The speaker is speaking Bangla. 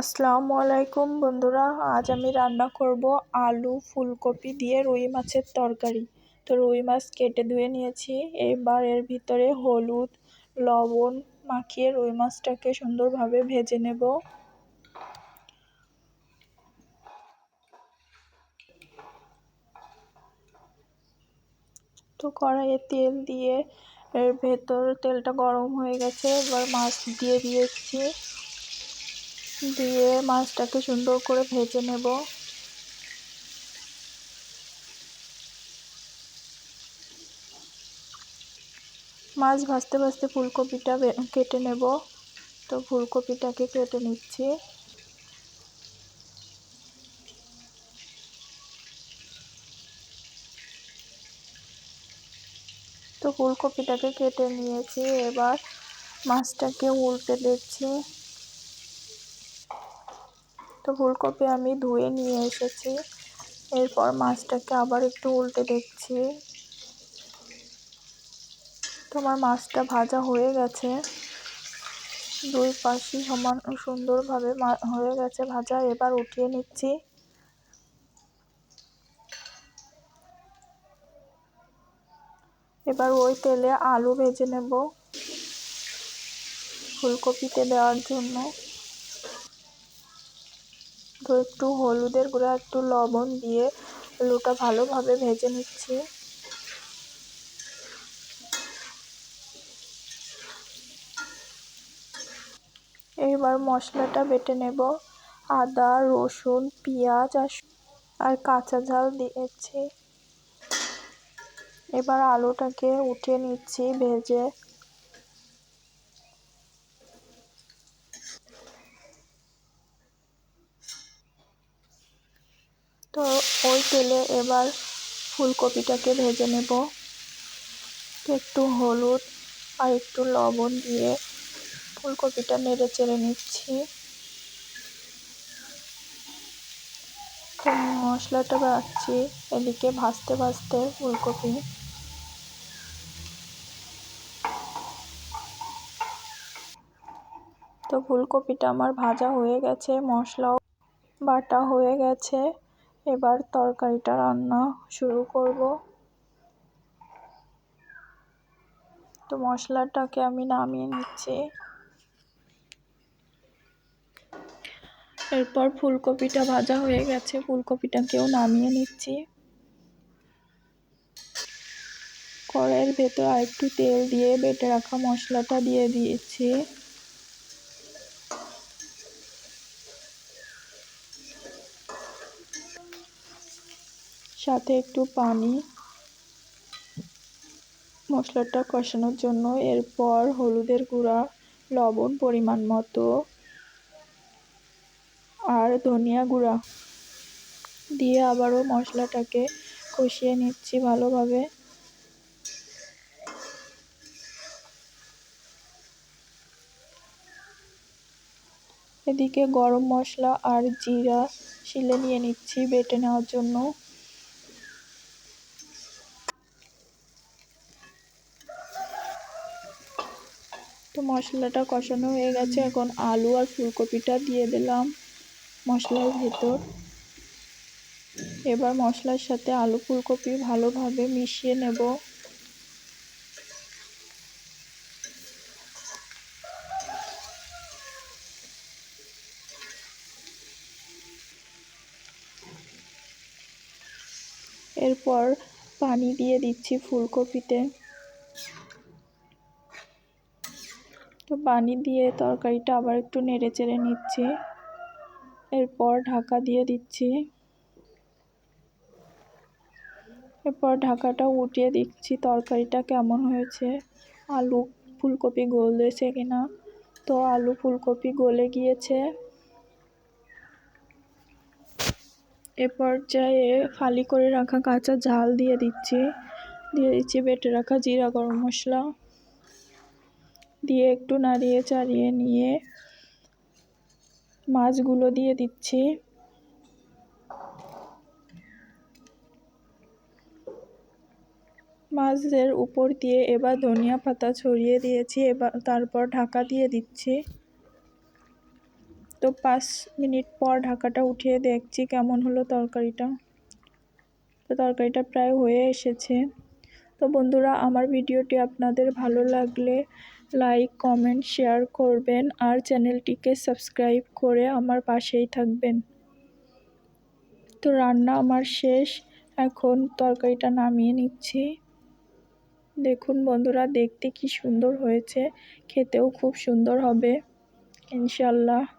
আসসালামু আলাইকুম বন্ধুরা, আজ আমি রান্না করব আলু ফুলকপি দিয়ে রুই মাছের তরকারি। তো রুই মাছ কেটে ধুয়ে নিয়েছি, এবার এর ভিতরে হলুদ, লবণ মাখিয়ে রুই মাছটাকে সুন্দরভাবে ভেজে নেব। তো কড়াইয়ে তেল দিয়ে এর ভেতর তেলটা গরম হয়ে গেছে, এবার মাছ দিয়ে দিয়েছি। দিয়ে মাছটাকে সুন্দর করে ভেজে নেব। মাছ ভাজতে ভাজতে ফুলকপিটা কেটে নেব। তো ফুলকপিটাকে কেটে নিচ্ছি। তো ফুলকপিটাকে কেটে নিয়েছি। এবার মাছটাকে উল্টে দিচ্ছি। তো ফুলকপি আমি ধুয়ে নিয়ে এসেছি। এরপর মাছটাকে আবার একটু উল্টে দেখছি। তোমার মাছটা ভাজা হয়ে গেছে। দুই পাশই সমান সুন্দরভাবে হয়ে গেছে ভাজা। এবার উঠিয়ে নিচ্ছি। এবার ওই তেলে আলু ভেজে নেব। ফুলকপিতে দেওয়ার জন্য। তো একটু হলুদের গুঁড়া, একটু লবণ দিয়ে আলুটা ভালোভাবে ভেজে নিচ্ছি। এবার মশলাটা বেটে নেব। আদা, রসুন, পেঁয়াজ আর আর কাঁচা ঝাল দিয়েছি। এবার আলুটাকে উঠিয়ে নিচ্ছি ভেজে তো ওই তেলে এবার ফুলকপিটাকে ভেজে নেব। একটু হলুদ আর একটু লবণ দিয়ে ফুলকপিটা নেড়ে চেড়ে নিচ্ছি। মশলাটা বাড়ছি এদিকে ভাজতে ভাজতে ফুলকপি। তো ফুলকপিটা আমার ভাজা হয়ে গেছে, মশলাও বাটা হয়ে গেছে। এবার তরকারিটা রান্না শুরু করব। তো মশলাটাকে আমি নামিয়ে নিচ্ছি। এরপর ফুলকপিটা ভাজা হয়ে গেছে, ফুলকপিটাকেও নামিয়ে নিচ্ছি। কড়াইয়ের ভেতর আরেকটু তেল দিয়ে বেটে রাখা মশলাটা দিয়ে দিয়েছি। সাথে একটু পানি মশলাটা কষানোর জন্য। এরপর হলুদের গুঁড়া, লবণ পরিমাণ মতো, আর ধনিয়া গুঁড়া। দিয়ে আবারও মশলাটাকে কষিয়ে নিচ্ছি ভালোভাবে। এদিকে গরম মশলা আর জিরা শিলে নিয়ে নিচ্ছি বেটে নেওয়ার জন্য। তো মশলাটা কষানো হয়ে গেছে। এখন আলু আর ফুলকপিটা দিয়ে দিলাম মশলার ভেতর। এবার মশলার সাথে আলু ফুলকপি ভালোভাবে মিশিয়ে নেব। এরপর পানি দিয়ে দিচ্ছি ফুলকপিতে। তো পানি দিয়ে তরকারিটা আবার একটু নেড়ে চেড়ে নিচ্ছি। এরপর ঢাকা দিয়ে দিচ্ছি। এরপর ঢাকাটা উঠিয়ে দিচ্ছি তরকারিটা কেমন হয়েছে। আলু ফুলকপি গলেছে কিনা? তো আলু ফুলকপি গলে গিয়েছে। এ পর্যায়ে ফালি করে রাখা কাঁচা ঝাল দিয়ে দিচ্ছি। দিয়ে দিচ্ছি বেটে রাখা জিরা গরম মশলা। দিয়ে একটু নাড়িয়ে চাড়িয়ে নিয়ে মাছগুলো দিয়ে দিচ্ছি। মাছের উপর দিয়ে এবার ধনিয়া পাতা ছড়িয়ে দিয়েছি, এবার তারপর ঢাকা দিয়ে দিচ্ছি। তো পাঁচ মিনিট পর ঢাকাটা উঠিয়ে দেখছি কেমন হলো তরকারিটা। তো তরকারিটা প্রায় হয়ে এসেছে। তো বন্ধুরা, আমার ভিডিওটি আপনাদের ভালো লাগলে লাইক কমেন্ট শেয়ার করবেন আর চ্যানেলটিকে সাবস্ক্রাইব করে আমার পাশেই থাকবেন। তো রান্না আমার শেষ। এখন তরকারিটা নামিয়ে নিচ্ছি। দেখুন বন্ধুরা, দেখতে কি সুন্দর হয়েছে। খেতেও খুব সুন্দর হবে। ইনশাল্লাহ